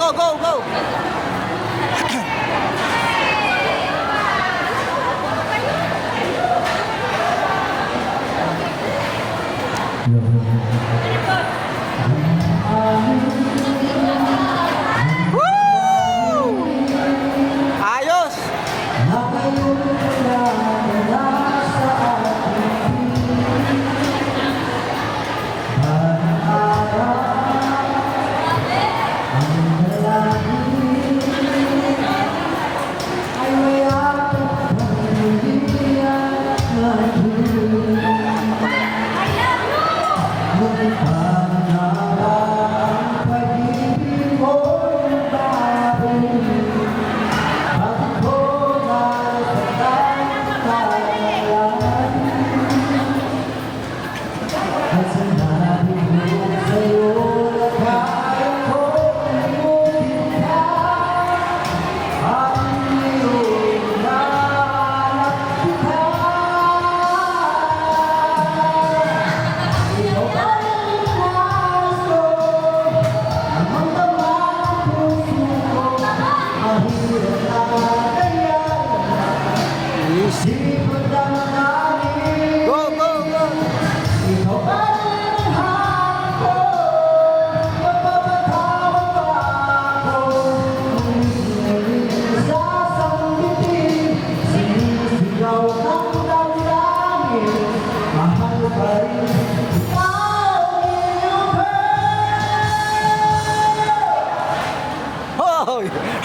go, go, go! Woo!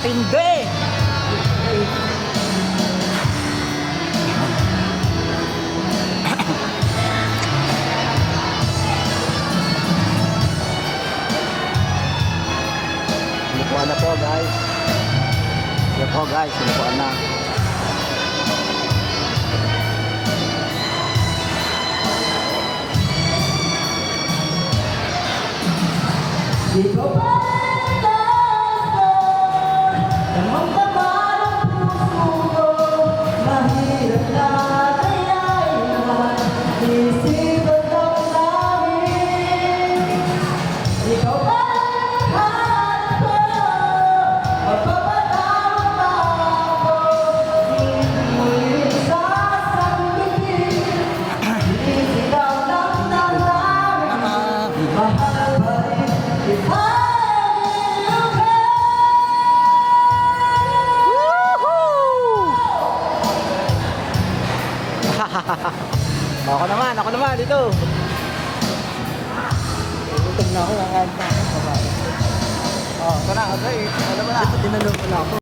Matindi! Sinukuan na po guys. Po guys, sinukuan na. ako naman, ako naman dito. Gutom na ako, kakain pa ako. Oh, ito na, okay. Alam mo na. Tinanong ko na ako.